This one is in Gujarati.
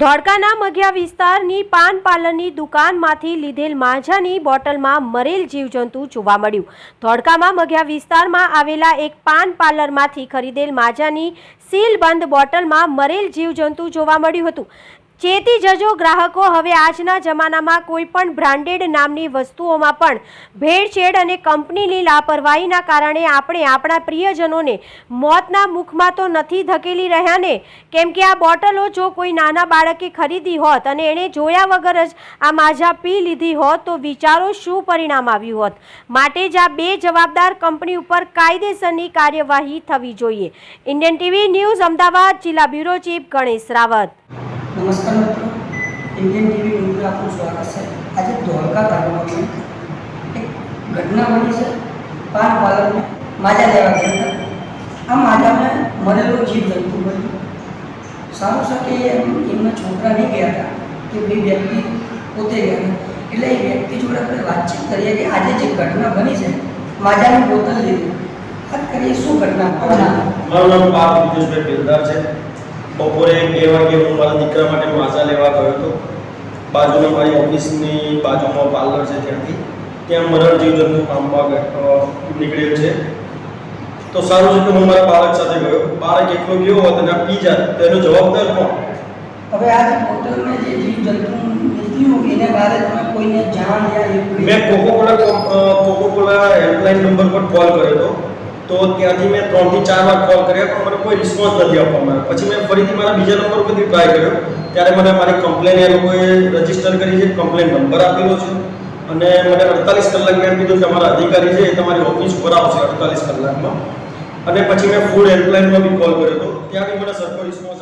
ધોળકાના મઘિયા વિસ્તારની પાન પાર્લરની દુકાનમાંથી લીધેલ માઝાની બોટલમાં મરેલ જીવજંતુ જોવા મળ્યું. ધોળકામાં મઘિયા વિસ્તારમાં આવેલા એક પાન પાર્લરમાંથી ખરીદેલ માજાની સીલબંધ બોટલમાં મરેલ જીવજંતુ જોવા મળ્યું હતું. ચેતી જજો ગ્રાહકો, હવે આજના જમાનામાં કોઈ પણ બ્રાન્ડેડ નામની વસ્તુઓમાં પણ ભેળસેળ અને કંપનીની લાપરવાહીના કારણે આપણે આપણા પ્રિયજનોને મોતના મુખમાં તો નથી ધકેલી રહ્યા ને કેમ કે આ બોટલો જો કોઈ નાના બાળકે ખરીદી હોત અને એણે જોયા વગર જ આ માઝા પી લીધી હોત, તો વિચારો શું પરિણામ આવ્યું હોત? માટે જ આ બે જવાબદાર કંપની ઉપર કાયદેસરની કાર્યવાહી થવી જોઈએ. ઇન્ડિયન ટીવી ન્યૂઝ અમદાવાદ, જિલ્લા બ્યુરો ચીફ ગણેશ રાવત. નમસ્કાર મિત્રો. ઇન્ડિયન ટીવી ન્યૂઝમાં આપનું સ્વાગત છે. આજે ધોળકા તાલુકામાં એક ઘટના બની છે. પાન પાલનમાં માજા લેવા ગયા હતા. આ માજાને મરેલો જીવ જંતુ બન્યો. સારું છે કે એમ એમના છોકરા નહીં ગયા હતા. કે બે વ્યક્તિ પોતે ગયા એટલે એ વ્યક્તિ જોડે આપણે વાતચીત કરીએ કે આજે જે ઘટના બની છે, માજાની બોતલ લીધી. વાત કરીએ શું ઘટના? મારું છે. બપોરે બે વાગે હું મારા દીકરા માટે માઝા લેવા ગયો હતો. બાજુમાં મારી ઓફિસની બાજુમાં પાર્લર છે ત્યાંથી. ત્યાં મરણ જીવજંતુ પામવા નીકળેલ છે. તો સારું છે કે હું મારા બાળક સાથે ગયો. બાળક એકલો ગયો હોત અને પી જાત તો જવાબદાર કોણ? હવે આ જે જે જીવજંતુ એને બારે કોઈને જાણ યા એવું કંઈ? મેં Coca Cola Coca Cola helpline number પર કોલ કર્યો હતો. તો ત્યાંથી મેં ત્રણથી ચાર વાર કોલ કર્યા, પણ મને કોઈ રિસ્પોન્સ નથી આપવામાં આવ્યો પછી મેં ફરીથી મારા બીજા નંબર ઉપરથી ટ્રાય કર્યો. ત્યારે મને મારી કમ્પ્લેન એ લોકોએ રજિસ્ટર કરી છે કમ્પ્લેન નંબર આપેલો છે. અને મને અડતાલીસ કલાક મેં કીધું કે અમારા અધિકારી છે, એ તમારી ઓફિસ ઉપર આવશે અડતાલીસ કલાકમાં. અને પછી મેં ફૂડ હેલ્પલાઇનમાં બી કોલ કર્યો હતો. ત્યાં બી મને સરખો રિસ્પોન્સ